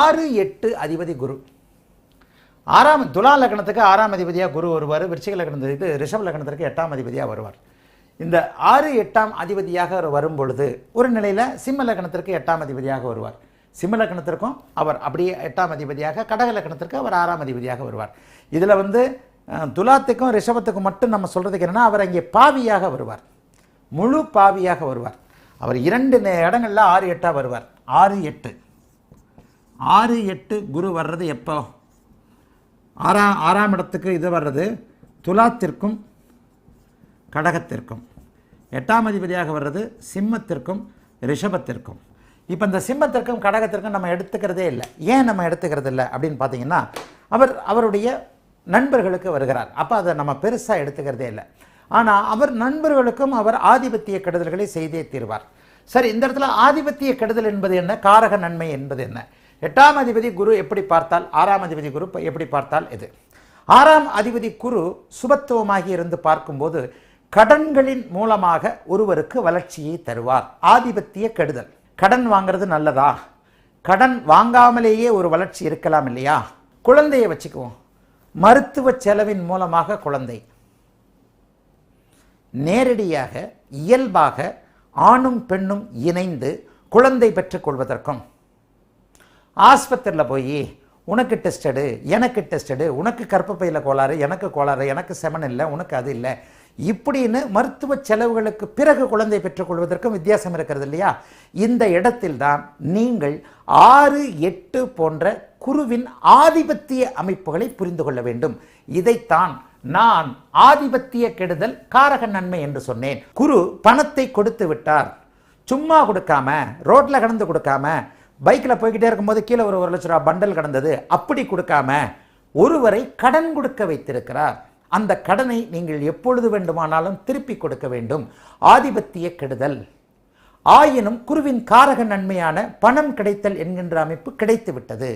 ஆறு எட்டு அதிபதி குரு. ஆறாம் துலா லக்னத்துக்கு ஆறாம் அதிபதியாக குரு வருவார் விருச்சிக லக்னத்துக்கு ரிஷப் லக்னத்திற்கு எட்டாம் அதிபதியாக வருவார். இந்த ஆறு எட்டாம் அதிபதியாக அவர் வரும் பொழுது ஒரு நிலையில் சிம்ம லக்னத்திற்கு எட்டாம் அதிபதியாக வருவார். சிம்ம லக்னத்திற்கும் அவர் அப்படியே எட்டாம் அதிபதியாக கடக லக்னத்திற்கு அவர் ஆறாம் அதிபதியாக வருவார். இதில் வந்து துலாத்துக்கும் ரிஷபத்துக்கும் மட்டும் நம்ம சொல்கிறதுக்கு என்னென்னா அவர் அங்கே பாவியாக வருவார். முழு பாவியாக வருவார். அவர் இரண்டு இடங்களில் ஆறு எட்டாக வருவார். ஆறு எட்டு. ஆறு எட்டு குரு வர்றது எப்போ? ஆறாம் ஆறாம் இடத்துக்கு இது வர்றது துலாத்திற்கும் கடகத்திற்கும். எட்டாம் அதிபதியாக வர்றது சிம்மத்திற்கும் ரிஷபத்திற்கும். இப்போ இந்த சிம்மத்திற்கும் கடகத்திற்கும் நம்ம எடுத்துக்கிறதே இல்லை. ஏன் நம்ம எடுத்துக்கிறது இல்லை அப்படின்னு பார்த்தீங்கன்னா அவர் அவருடைய நண்பர்களுக்கு வருகிறார். அப்போ அதை நம்ம பெருசாக எடுத்துக்கிறதே இல்லை. ஆனால் அவர் நண்பர்களுக்கும் அவர் ஆதிபத்திய கெடுதல்களை செய்தே தீர்வார். சரி இந்த இடத்துல ஆதிபத்திய கெடுதல் என்பது என்ன? காரக நன்மை என்பது என்ன? எட்டாம் அதிபதி குரு எப்படி பார்த்தால் ஆறாம் அதிபதி குரு எப்படி பார்த்தால் இது. ஆறாம் அதிபதி குரு சுபத்துவமாகி இருந்து பார்க்கும்போது கடன்களின் மூலமாக ஒருவருக்கு வளர்ச்சியை தருவார். ஆதிபத்திய கெடுதல். கடன் வாங்குறது நல்லதா? கடன் வாங்காமலேயே ஒரு வளர்ச்சி இருக்கலாம் இல்லையா? குழந்தையை வச்சுக்குவோம். மருத்துவ செலவின் மூலமாக குழந்தை. நேரடியாக இயல்பாக ஆணும் பெண்ணும் இணைந்து குழந்தை பெற்றுக்கொள்வதற்கும் ஆஸ்பத்திரியில் போய் உனக்கு டெஸ்டடு எனக்கு டெஸ்டடு உனக்கு கற்பப்பையில் கோளாறு எனக்கு கோளாறு எனக்கு செமன் இல்லை உனக்கு அது இல்லை. இப்படின்னு மருத்துவ செலவுகளுக்கு பிறகு குழந்தை பெற்றுக்கொள்வதற்கும் வித்தியாசம் இருக்கிறது இல்லையா? இந்த இடத்தில்தான் நீங்கள் ஆறு எட்டு போன்ற குருவின் ஆதிபத்திய அமைப்புகளை புரிந்து கொள்ள வேண்டும். இதைத்தான் நான் ஆதிபத்திய கெடுதல் காரக நன்மை என்று சொன்னேன். குரு பணத்தை கொடுத்து விட்டார். சும்மா கொடுக்காம ரோட்டில் கடந்து கொடுக்காம பைக்கில் போய்கிட்டே இருக்கும்போது கீழே ஒரு ஒரு லட்ச ரூபா பண்டல் கடந்தது. அப்படி கொடுக்காம ஒருவரை கடன் கொடுக்க வைத்திருக்கிறார். அந்த கடனை நீங்கள் எப்பொழுது வேண்டுமானாலும் திருப்பி கொடுக்க வேண்டும். ஆதிபத்திய கெடுதல். ஆயினும் குருவின் காரக நன்மையான பணம் கிடைத்தல் என்கின்ற அமைப்பு கிடைத்துவிட்டது.